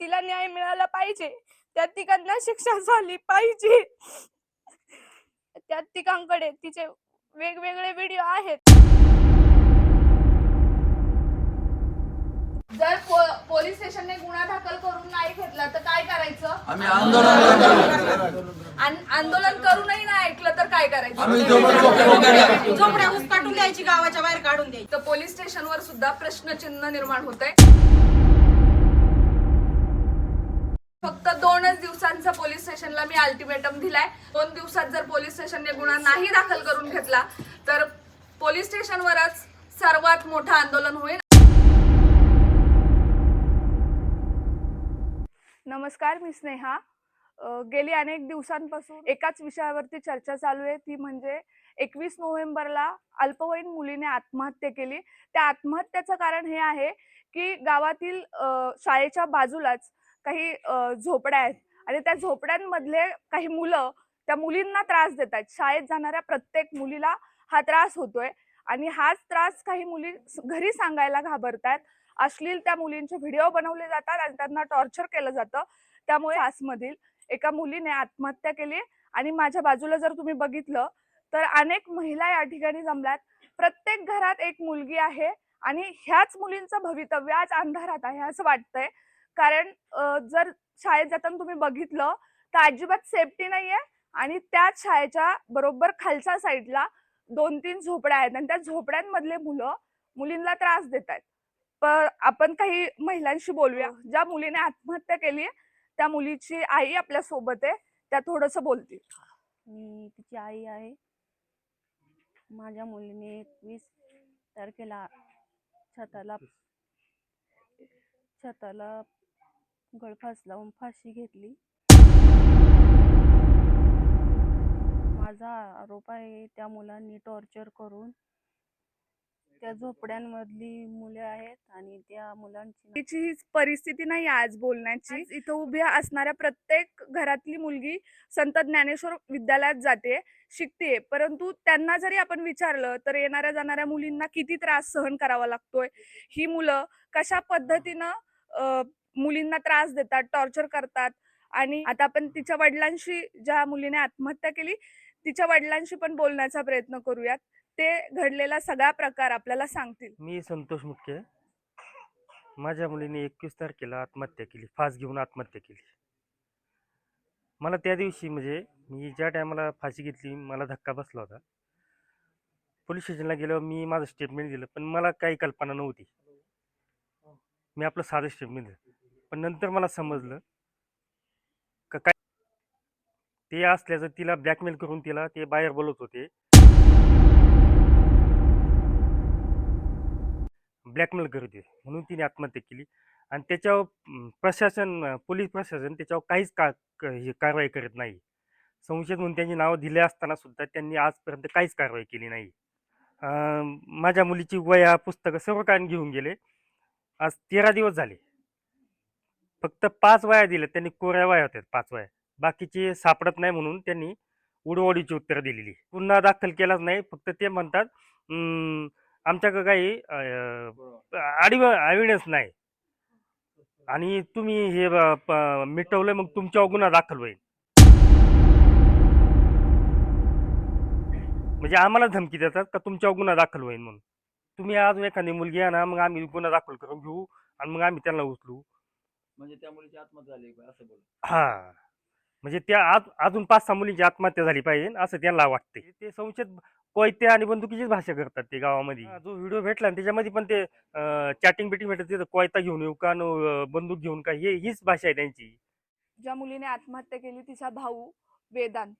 तिला न्याय मिळाला पाहिजे. त्या तिघांना शिक्षा झाली पाहिजे. त्या तिघांकडे तिचे वेगवेगळे व्हिडिओ आहेत. जर पोलीस स्टेशनने गुन्हा दाखल करून नाही घेतला तर काय करायचं? आम्ही आंदोलन करतो. आन- आंदोलन करूनही नाही ऐकलं तर काय करायचं? आम्ही. झोपड्या काढून द्यायची गावाच्या बाहेर काढून द्यायची. तर पोलीस स्टेशनवर सुद्धा प्रश्नचिन्ह निर्माण होत आहे फक्त दोनच दिवसांचा पोलीस स्टेशनला मी अल्टिमेटम दिलाय. दोन दिवसात जर पोलीस स्टेशनने गुन्हा नाही दाखल करून घेतला तर पोलीस स्टेशनवरच सर्वात मोठं आंदोलन होईल. नमस्कार मी स्नेहा. गेली अनेक दिवसांपासून एकाच विषयावरती चर्चा चालू आहे. ती म्हणजे एकवीस नोव्हेंबरला अल्पवयीन मुलीने आत्महत्या केली. त्या आत्महत्याचं कारण हे आहे की गावातील शाळेच्या बाजूलाच काही झोपड्या आहेत. आणि त्या झोपड्यांमधले काही मुलं त्या मुलींना त्रास देत आहेत शाळेत जाणाऱ्या प्रत्येक मुलीला हा त्रास होतोय आणि हाच त्रास काही मुली घरी सांगायला घाबरतात. अश्लील त्या मुलींचे व्हिडिओ बनवले जातात आणि त्यांना टॉर्चर केलं जातं. त्यामुळे आसमधील एका मुलीने आत्महत्या केली आणि माझ्या बाजूला जर तुम्ही बघितलं तर अनेक महिला या ठिकाणी जमल्यात. प्रत्येक घरात एक मुलगी आहे आणि ह्याच मुलींचं भवितव्य आज अंधारात आहे असं वाटतंय. कारण जर शाळेत जाताना तुम्ही बघितलं तर अजिबात सेफ्टी नाहीये आणि त्याच शाळेच्या बरोबर खालच्या साईडला दोन तीन झोपड्या आहेत. आणि त्या झोपड्यांमधले मुलं मुलींना त्रास देत आहेत. पण आपण काही महिलांशी बोलूया. ज्या मुलीने आत्महत्या केली त्या मुलीची आई आपल्यासोबत आहे. त्या थोडस बोलतील. मी तिची आई आहे. माझ्या मुलीने एकवीस तारखेला छताला छताला गळफास लावून फाशी घेतली. माझा आरोप आहे त्या मुलांनी टॉर्चर करून त्या झोपड्यांमधली मुले आहेत आणि त्या मुलांची तिची हीच परिस्थिती नाही आज बोलण्याची. इथं उभी असणाऱ्या प्रत्येक घरातली मुलगी संत ज्ञानेश्वर विद्यालयात जाते शिकते. परंतु त्यांना जरी आपण विचारलं तर येणाऱ्या जाणाऱ्या मुलींना किती त्रास सहन करावा लागतोय? ही मुलं कशा पद्धतीनं मुलींना त्रास देतात टॉर्चर करतात आणि आता आपण तिच्या वडिलांशी ज्या मुलीने आत्महत्या केली तिच्या वडिलांशी पण बोलण्याचा प्रयत्न करूयात. ते घडलेला सगळा प्रकार आपल्याला सांगतील. मी संतोष मुटके. माझ्या मुलीने एकवीस तारखेला आत्महत्या केली फास घेऊन आत्महत्या केली. मला त्या दिवशी म्हणजे मी ज्या टायमाला फाशी घेतली मला धक्का बसला होता. पोलीस स्टेशनला गेल्यावर मी माझं स्टेटमेंट दिलं पण मला काही कल्पना नव्हती. मी आपलं साधं स्टेटमेंट दिलं. पण नंतर मला समजलं का काय ते असल्याचं तिला ब्लॅकमेल करून तिला ते बाहेर बोलवत होते. ब्लॅकमेल करत होते. म्हणून तिने आत्महत्या केली. आणि त्याच्यावर प्रशासन पोलीस प्रशासन त्याच्यावर काहीच का हे कारवाई करत नाही. संशयित म्हणून त्यांची नावं दिले असताना सुद्धा त्यांनी आजपर्यंत काहीच कारवाई केली नाही. माझ्या मुलीची वया पुस्तकं सर्व कारण घेऊन गेले. आज तेरा दिवस झाले. फक्त पाच वाया दिल्या त्यांनी कोऱ्या वाया होत्या पाच वाया. बाकीचे सापडत नाही म्हणून त्यांनी उडवाडीची उत्तरं दिलेली. पुन्हा दाखल केलाच नाही फक्त ते म्हणतात आमच्याकडे काही अं, आडी नाही. आणि तुम्ही हे प- मिटवलं मग तुमच्यावर गुन्हा दाखल होईल. म्हणजे आम्हाला धमकी देतात का तुमच्यावर गुन्हा दाखल होईल म्हणून. तुम्ही अजून एखादी मुलगी आणा ना मग आम्ही गुन्हा दाखल करून घेऊ आणि मग आम्ही त्यांना उचलू. म्हणजे त्या मुलीची आत्महत्या झाली असं बोल हा. म्हणजे त्या आज अजून पाच सहा मुलींची आत्महत्या झाली पाहिजे असं त्यांना वाटते ते संशयित कोयते आणि बंदुकीचीच भाषा करतात ते गावामध्ये. जो व्हिडिओ भेटला त्याच्यामध्ये पण ते चॅटिंग बिटिंग भेटत तिथं कोयता घेऊन येऊ का बंदूक घेऊन का हे हीच भाषा आहे त्यांची. ज्या मुलीने आत्महत्या केली तिचा भाऊ वेदांत.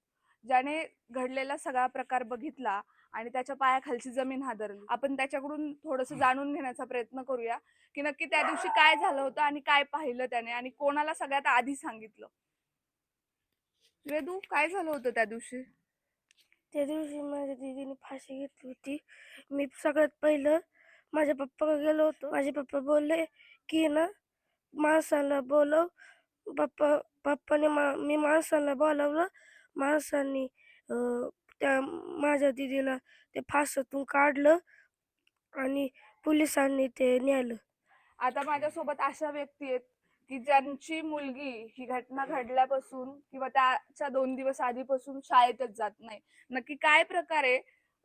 ज्याने घडलेला सगळा प्रकार बघितला आणि त्याच्या पायाखालची जमीन हादरली. आपण त्याच्याकडून थोडस जाणून घेण्याचा प्रयत्न करूया की नक्की त्या दिवशी काय झालं होतं आणि काय पाहिलं त्याने आणि कोणाला सगळ्यात आधी सांगितलं? वेदू काय झालं होतं त्या दिवशी? त्या दिवशी माझ्या दीदीने फाशी घेतली होती. मी सगळ्यात पहिलं माझ्या पप्पाकडे गेलो होतो. माझे पप्पा बोलले की ना माणसाला बोलव. पप्पा पप्पाने मा मी माणसाला बोलावलं. माणसांनी अं, त्या माझ्या दीदीला ते फासातून काढलं आणि पोलिसांनी ते नेलं आता माझ्यासोबत अशा व्यक्ती आहेत की ज्यांची मुलगी ही घटना घडल्यापासून किंवा त्याच्या दोन दिवस आधीपासून शाळेतच जात नाही. नक्की काय प्रकारे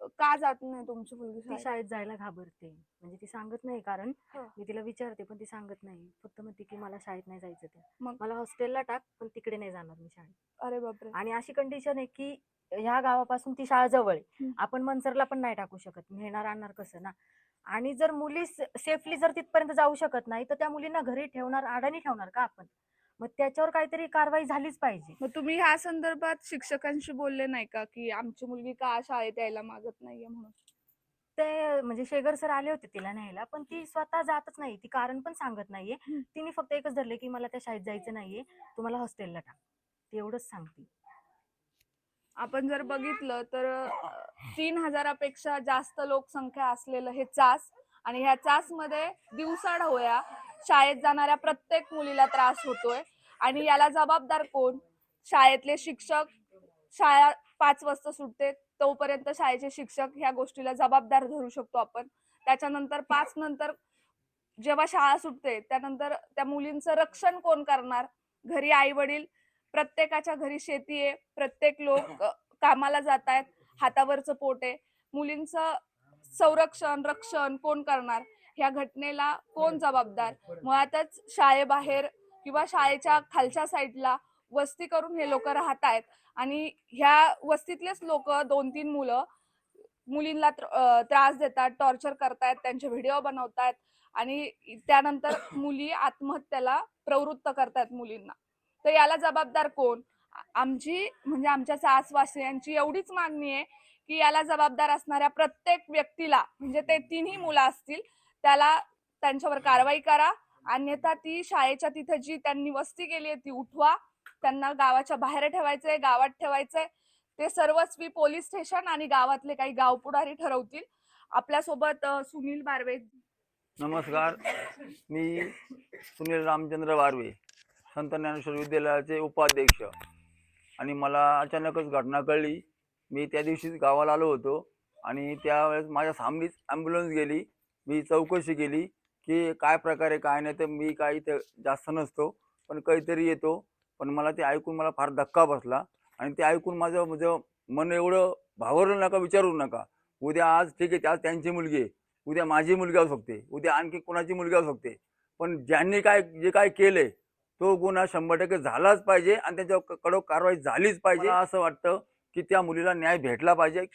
का जात नाही तुमची मुलगी ती शाळेत? शाळेत जायला घाबरते. म्हणजे ती सांगत नाही कारण हं. मी तिला विचारते पण ती सांगत नाही. फक्त म्हणते की मला शाळेत नाही जायचं त्या मग? मला हॉस्टेलला टाक पण तिकडे नाही जाणार मी शाळेत. अरे बापरे. आणि अशी कंडिशन आहे की ह्या गावापासून ती शाळा जवळ आहे. आपण मनसरला पण नाही टाकू शकत. नेणार आणणार कसं ना? आणि जर मुली सेफली जर तिथपर्यंत जाऊ शकत नाही तर त्या मुलींना घरी ठेवणार अडाणी ठेवणार का आपण? मग त्याच्यावर काहीतरी कारवाई झालीच पाहिजे. मग तुम्ही ह्या संदर्भात शिक्षकांशी बोलले नाही का की आमची मुलगी का शाळेत यायला मागत नाहीये म्हणून? ते म्हणजे शेगर सर आले होते तिला न्यायला पण ती स्वतः जातच नाही. ती कारण पण सांगत नाहीये. हम्म. तिने फक्त एकच धरले की मला त्या शाळेत जायचं नाहीये. तुम्हाला हॉस्टेलला टाक. ती एवढंच सांगते. आपण जर बघितलं तर तीन हजारापेक्षा जास्त लोकसंख्या असलेलं हे चास आणि ह्या चासमध्ये दिवसाढ होया शाळेत जाणाऱ्या प्रत्येक मुलीला त्रास होतोय आणि याला जबाबदार कोण? शाळेतले शिक्षक शाळा पाच वाजता सुटते तोपर्यंत शाळेचे शिक्षक ह्या गोष्टीला जबाबदार धरू शकतो आपण. त्याच्यानंतर पाच नंतर जेव्हा शाळा सुटते त्यानंतर त्या मुलींचं रक्षण कोण करणार? घरी आई वडील प्रत्येकाच्या घरी शेती आहे. प्रत्येक लोक कामाला जात आहेत. हातावरचं पोट आहे. मुलींचं संरक्षण रक्षण कोण करणार? ह्या घटनेला कोण जबाबदार? मुळातच शाळेबाहेर किंवा शाळेच्या खालच्या साईडला वस्ती करून हे लोक राहत आहेत. आणि ह्या वस्तीतलेच लोक दोन तीन मुलं मुलींना त्रास देतात टॉर्चर करतायत त्यांचे व्हिडिओ बनवतायत आणि त्यानंतर मुली आत्महत्येला प्रवृत्त करतायत मुलींना. तर याला जबाबदार कोण? आमची म्हणजे आमच्या सासवासियांची एवढीच मागणी आहे की याला जबाबदार असणाऱ्या प्रत्येक व्यक्तीला म्हणजे ते तिन्ही मुलं असतील त्याला त्यांच्यावर कारवाई करा. अन्यथा ती शाळेच्या तिथे जी त्यांनी वस्ती केली आहे ती उठवा. त्यांना गावाच्या बाहेर ठेवायचंय गावात ठेवायचंय. ते सर्वस्वी पोलीस स्टेशन आणि गावातले काही गाव पुढारी ठरवतील. आपल्यासोबत सुनील बारवे. नमस्कार. मी सुनील रामचंद्र बारवे संत ज्ञानेश्वर विद्यालयाचे उपाध्यक्ष. आणि मला अचानकच घटना कळली. मी त्या दिवशीच गावाला आलो होतो. आणि त्यावेळेस माझ्या सामनीच ॲम्ब्युलन्स गेली. मी चौकशी केली की काय प्रकारे काय नाही तर मी काही इथं जास्त नसतो. पण काहीतरी येतो. पण मला ते ऐकून मला फार धक्का बसला. आणि ते ऐकून माझं म्हणजे मन एवढं भावरलं नका विचारू नका. उद्या आज ठीक आहे आज त्यांची मुलगी आहे. उद्या माझी मुलगी असू शकते. उद्या आणखी कोणाची मुलगी असू शकते. पण ज्यांनी काय जे काय केलंय तो गुन्हा शंभर टक्के झालाच पाहिजे आणि त्याच्यावर क- कडक कारवाई झालीच पाहिजे. असं वाटतं की त्या मुलीला न्याय भेटला पाहिजे.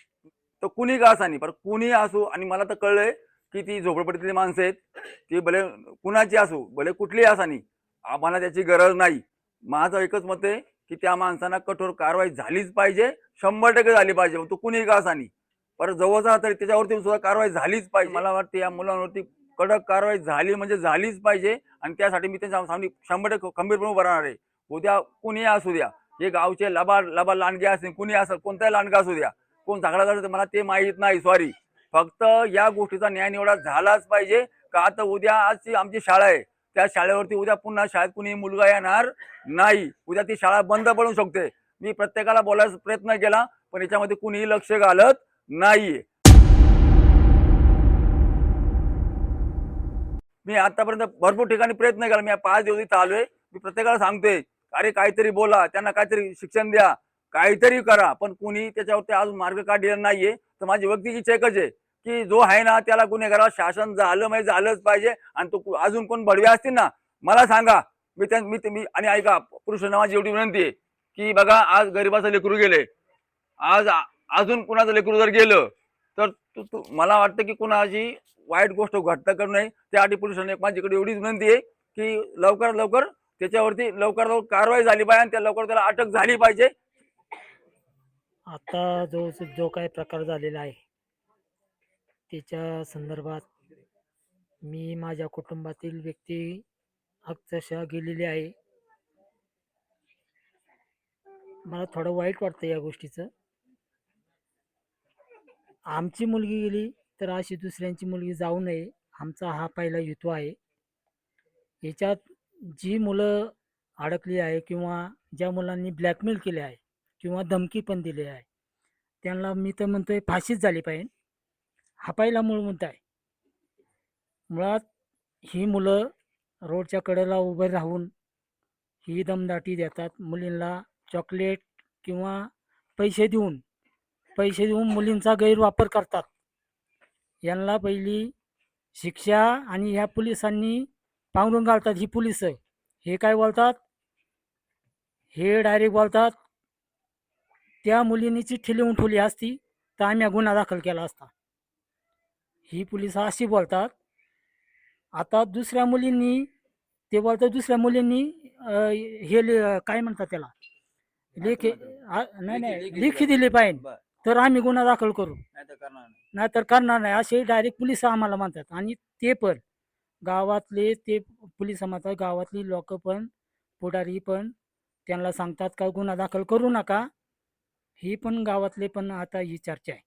तर कुणी का असा नाही पण कुणी असो आणि मला तर कळलंय की ती झोपडपट्टीतली माणसं आहेत. ती भले कुणाची असो भले कुठलीही असा नाही आम्हाला त्याची गरज नाही. माझं एकच मत आहे की त्या माणसांना कठोर कारवाई झालीच पाहिजे शंभर टक्के झाली पाहिजे. तो कुणी का असा नाही परत जवळचा तरी त्याच्यावरती सुद्धा कारवाई झालीच पाहिजे. मला वाटतं या मुलांवरती कडक कारवाई झाली म्हणजे झालीच पाहिजे आणि त्यासाठी मी त्यांच्या सामने शंभर टक्के खंबीरपणे उभं राहणार आहे. उद्या कुणी असू द्या. हे गावचे लबा लबा लांडगे असतील कुणी असं कोणताही लांडगा असू द्या. कोण झागडा करतो मला ते माहीत नाही सॉरी फक्त या गोष्टीचा न्याय निवडा झालाच पाहिजे. का आता उद्या आजची आमची शाळा आहे. त्या शाळेवरती उद्या पुन्हा शाळेत कुणी मुलगा येणार नाही. उद्या ती शाळा बंद पडू शकते. मी प्रत्येकाला बोलायचा प्रयत्न केला पण याच्यामध्ये कुणीही लक्ष घालत नाहीये. मी आतापर्यंत भरपूर ठिकाणी प्रयत्न केला. मी पाच दिवस इथं आलोय. मी प्रत्येकाला सांगतोय अरे काहीतरी बोला. त्यांना काहीतरी शिक्षण द्या. काहीतरी करा. पण कुणी त्याच्यावरती अजून मार्ग काढलेला नाहीये. तर माझी व्यक्तीची चेकच आहे की जो आहे ना त्याला गुन्हेगाराला शासन झालं म्हणजे झालंच पाहिजे. आणि तो अजून कोण बडवे असतील ना मला सांगा. मी त्या मी मी आणि ऐका पुरुष माझी एवढी विनंती आहे की बघा आज गरिबाचं लेकरू गेले आज अजून कुणाचं लेकरू जर गेलं तर तू मला वाटतं की कुणाची वाईट गोष्ट घट्ट करू नये. त्यासाठी पोलिसांनी माझ्याकडे एवढीच विनंती आहे की लवकरात लवकर त्याच्यावरती लवकर लवकर कारवाई झाली पाहिजे आणि त्या लवकर त्याला अटक झाली पाहिजे. आता जो जो काही प्रकार झालेला आहे त्याच्या संदर्भात मी माझ्या कुटुंबातील व्यक्ती अक्षरशः गेलेली आहे. मला थोडं वाईट वाटतं या गोष्टीचं. आमची मुलगी गेली तर अशी दुसऱ्यांची मुलगी जाऊ नये आमचा हा पहिला हेतू आहे. याच्यात जी मुलं अडकली आहे किंवा ज्या मुलांनी ब्लॅकमेल केले आहे किंवा धमकी पण दिली आहे त्यांना मी तर म्हणतोय फाशीच झाली पाहिजे. हा पहिला मूळ मुद्दा आहे. मुळात ही मुलं रोडच्या कडेला उभे राहून ही दमदाटी देतात. मुलींना चॉकलेट किंवा पैसे देऊन पैसे देऊन मुलींचा गैरवापर करतात. यांना पहिली शिक्षा आणि ह्या पोलिसांनी पांघरून घालतात ही पोलीस. हे काय बोलतात? हे डायरेक्ट बोलतात त्या मुलीने चिठ्ठी लिहून ठेवली असती तर आम्ही गुन्हा दाखल केला असता. ही पोलीस अशी बोलतात आता दुसऱ्या मुलींनी ते बोलतात दुसऱ्या मुलींनी हे काय म्हणतात त्याला? लेखी नाही नाही लेखी दिली. पाहिजे. तर आम्ही गुन्हा दाखल करू. नाही तर करणार नाही. नाहीतर करणार नाही. असे डायरेक्ट पोलीस आम्हाला म्हणतात. आणि ते पण गावातले ते पोलीस म्हणतात गावातली लोक पण पुढारी पण त्यांना सांगतात का गुन्हा दाखल करू नका. ही पण गावातले पण आता ही चर्चा आहे.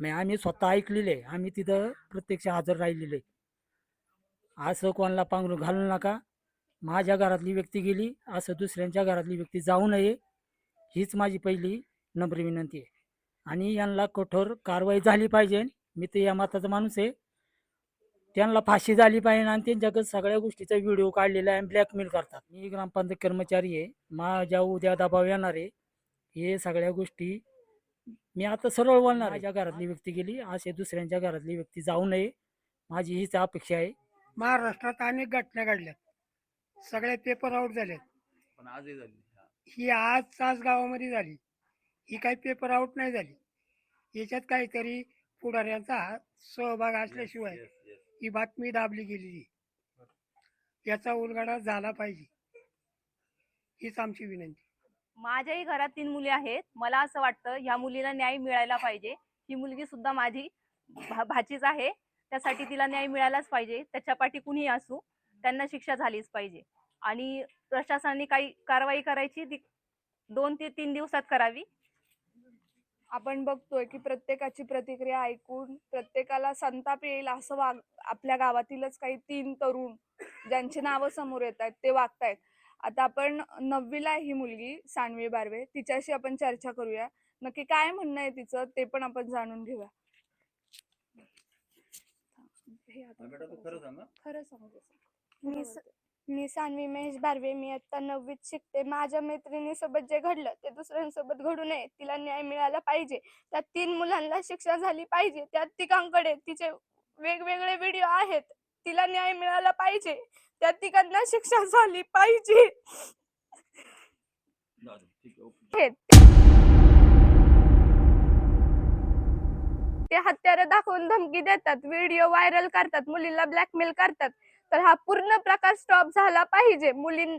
मग आम्ही स्वतः ऐकलेले आहे. आम्ही तिथं प्रत्यक्ष हजर राहिलेले आहे. असं कोणाला पांघरून घालू नका. माझ्या घरातली व्यक्ती गेली असं दुसऱ्यांच्या घरातली व्यक्ती जाऊ नये. हीच माझी पहिली नम्र विनंती आहे. आणि यांना कठोर कारवाई झाली पाहिजे. मी तर या मताचा माणूस आहे. त्यांना फाशी झाली पाहिजे आणि त्यांच्याकडे सगळ्या गोष्टीचा व्हिडिओ काढलेला आहे ब्लॅकमेल करतात. मी ग्रामपंचायत कर्मचारी आहे. माझ्या उद्या दबाव येणार आहे. हे सगळ्या गोष्टी मी आता सरळ बोलणार माझ्या घरातली व्यक्ती गेली. असे दुसऱ्यांच्या घरातली व्यक्ती जाऊ नये. माझी हीच अपेक्षा आहे. महाराष्ट्रात अनेक घटना घडल्यात. सगळे पेपर आउट झालेत. पण आजही झाली. हा. ही आज तास गावामध्ये झाली. ही काही पेपर आउट नाही झाली. याच्यात काहीतरी पुढाऱ्यांचा सहभाग असल्याशिवाय. ही बातमी दाबली गेलेली. याचा उलगडा झाला पाहिजे. हीच आमची विनंती. माझ्याही घरात तीन मुली आहेत. मला असं वाटतं ह्या मुलीला न्याय मिळायला पाहिजे. ही मुलगी सुद्धा माझी भा- भाचीच आहे. त्यासाठी तिला न्याय मिळालाच पाहिजे. त्याच्या पाठी कुणीही असू त्यांना शिक्षा झालीच पाहिजे. आणि प्रशासनाने काही कारवाई करायची ती दोन ते तीन दिवसात करावी. आपण बघतोय की प्रत्येकाची प्रतिक्रिया ऐकून प्रत्येकाला संताप येईल असं वाग आपल्या गावातीलच काही तीन तरुण ज्यांची नावं समोर येत आहेत ते वागतायत. आता आपण नववीला आहे ही मुलगी सानवी बारवे. तिच्याशी आपण चर्चा करूया. नक्की काय म्हणणं आहे तिचं ते पण आपण जाणून घेऊया. हे आता बेटा तू खरं सांग मी स- मी सानवी महेश बारवे मी आता नववीत शिकते. माझ्या मैत्रिणीसोबत जे घडलं ते दुसऱ्यांसोबत घडू नये. तिला न्याय मिळाला पाहिजे. त्या तीन मुलांना शिक्षा झाली पाहिजे. त्या तिघांकडे तिचे वेगवेगळे व्हिडिओ आहेत. तिला न्याय मिळाला पाहिजे. त्या तिघांना शिक्षा झाली पाहिजे. ते हत्यारं दाखवून धमकी देतात. व्हिडिओ व्हायरल करतात. मुलीला ब्लॅकमेल करतात. तर हा पूर्ण प्रकार स्टॉप झाला पाहिजे. मुलीं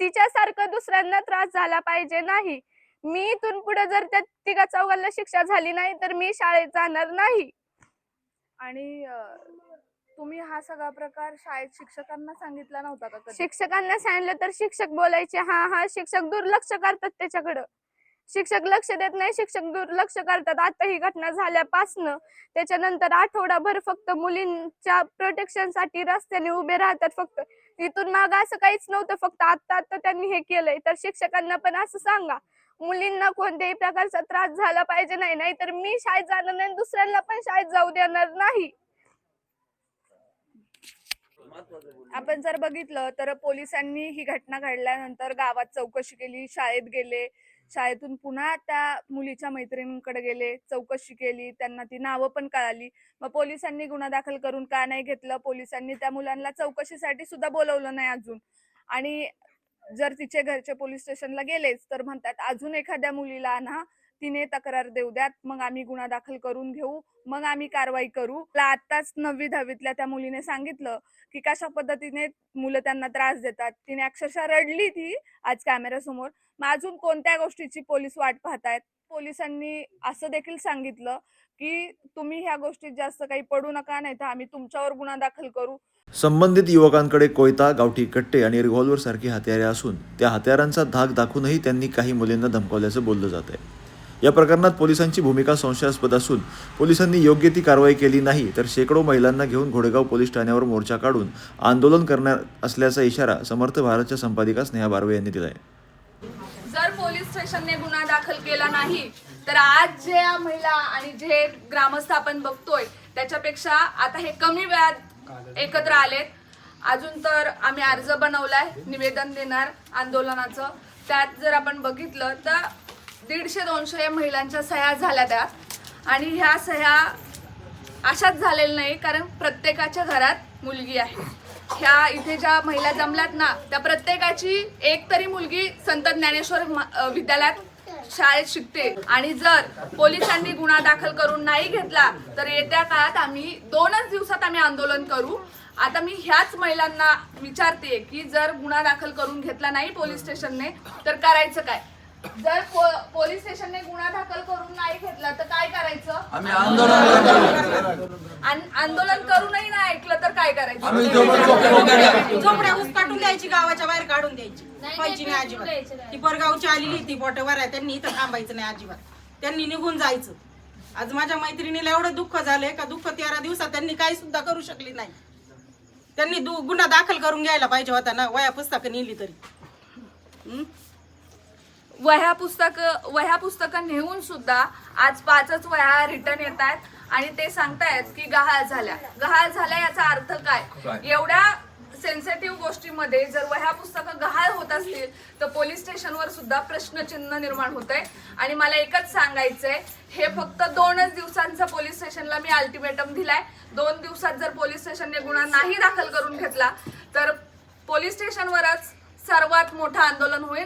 तिच्यासारखं दुसऱ्यांना त्रास झाला पाहिजे नाही. मी इथून पुढे जर त्या तिघा चौघांना शिक्षा झाली नाही तर मी शाळेत जाणार नाही. आणि तुम्ही हा सगळा प्रकार शाळेत शिक्षकांना सांगितला नव्हता का? शिक्षकांना सांगितलं तर शिक्षक बोलायचे हा हा शिक्षक दुर्लक्ष करतात त्याच्याकडं. शिक्षक लक्ष देत नाही शिक्षक दुर्लक्ष करतात. आता ही घटना झाल्यापासनं त्याच्यानंतर आठवडाभर फक्त मुलींच्या प्रोटेक्शनसाठी रस्त्याने उभे राहतात फक्त. इथून माग असं काहीच नव्हतं फक्त आता आता त्यांनी हे केलंय. तर शिक्षकांना पण असं सांगा मुलींना कोणत्याही प्रकारचा त्रास झाला पाहिजे नाही नाहीतर मी शाळेत जाणार नाही दुसऱ्यांना पण शाळेत जाऊ देणार नाही. आपण जर बघितलं तर पोलिसांनी ही घटना घडल्यानंतर गावात चौकशी केली शाळेत गेले शाळेतून पुन्हा त्या मुलीच्या मैत्रिणींकडे गेले चौकशी केली त्यांना ती नावं पण कळाली. मग पोलिसांनी गुन्हा दाखल करून का नाही घेतलं? पोलिसांनी त्या मुलांना चौकशीसाठी सुद्धा बोलवलं नाही अजून. आणि जर तिचे घरचे पोलीस स्टेशनला गेलेच तर म्हणतात अजून एखाद्या मुलीला आणा तिने तक्रार देऊ द्यात मग आम्ही गुन्हा दाखल करून घेऊ मग आम्ही कारवाई करू. आताच नववी दहावीतल्या त्या मुलीने सांगितलं की कशा पद्धतीने मुलं त्यांना त्रास देतात. तिने अक्षरशः रडली ती आज कॅमेऱ्यासमोर. मग अजून कोणत्या गोष्टीची पोलीस वाट पाहतायत? पोलिसांनी असं देखील सांगितलं की तुम्ही ह्या गोष्टीत जास्त काही पडू नका नाही तर आम्ही तुमच्यावर गुन्हा दाखल करू. संबंधित युवकांकडे कोयता गावठी कट्टे आणि रिव्हॉल्वर सारखी हत्यारे असून त्या हत्यारांचा धाक दाखवूनही त्यांनी काही मुलींना धमकावल्याचं बोललं जात आहे. या प्रकरणात पोलिसांची भूमिका संशयास्पद असून पोलिसांनी योग्य ती कारवाई केली नाही तर शेकडो महिलांना घेऊन घोडेगाव पोलीस ठाण्यावर मोर्चा काढून आंदोलन करणार असल्याचा इशारा समर्थ भारतच्या संपादिका स्नेहा बारवे यांनी दिला आहे जर पोलीस स्टेशनने गुन्हा दाखल केला नाही तर आज जे या महिला आणि जे ग्रामस्थ आपण बघतोय त्याच्यापेक्षा आता हे कमी वेळात एकत्र आलेत. अजून तर आम्ही अर्ज बनवलाय निवेदन देणार आंदोलनाचं. त्यात जर आपण बघितलं तर दीडशे दोनशे महिलांच्या सह्या झाल्या त्यात आणि ह्या सह्या अशाच झालेल्या नाही कारण प्रत्येकाच्या घरात मुलगी आहे. ह्या इथे ज्या महिला जमल्यात ना त्या प्रत्येकाची एक तरी मुलगी संत ज्ञानेश्वर विद्यालयात शाळेत शिकते. आणि जर पोलिसांनी गुन्हा दाखल करून नाही घेतला तर येत्या काळात आम्ही दोनच दिवसात आम्ही आंदोलन करू. आता मी ह्याच महिलांना विचारते की जर गुन्हा दाखल करून घेतला नाही पोलीस स्टेशनने तर करायचं काय? जर पोलीस स्टेशनने गुन्हा दाखल करून नाही घेतला तर काय करायचं? आम्ही आंदोलन आन- आंदोलन करूनही नाही ऐकलं तर काय करायचं? झोपड्या काटून द्यायची गावाच्या बाहेर काढून द्यायची. पाहिजे नाही अजिबात. ती परगावची आलेली ती पोटवर आहे त्यांनी इथं थांबायचं नाही अजिबात. त्यांनी निघून जायचं. आज माझ्या मैत्रिणीला एवढं दुःख झालंय का दुःख तेरा दिवसात त्यांनी काही सुद्धा करू शकली नाही. त्यांनी दु- गुन्हा दाखल करून घ्यायला पाहिजे होता ना वया पुस्तकं नेली तरी. हं? वह्या पुस्तक वह्या पुस्तकं नेऊन सुद्धा आज पाचच वह्या रिटर्न येत आहेत. आणि ते सांगतायत की गहाळ झाल्या. गहाळ झाल्या याचा अर्थ काय? एवढ्या सेन्सिटिव्ह गोष्टीमध्ये जर वह्या पुस्तकं गहाळ होत असतील तर पोलीस स्टेशनवर सुद्धा प्रश्नचिन्ह निर्माण होत आहे आणि मला एकच सांगायचंय हे फक्त दोनच दिवसांचं पोलीस स्टेशनला मी अल्टिमेटम दिलाय. दोन दिवसात जर पोलीस स्टेशनने गुन्हा नाही दाखल करून घेतला तर पोलीस स्टेशनवरच सर्वात मोठं आंदोलन होईल.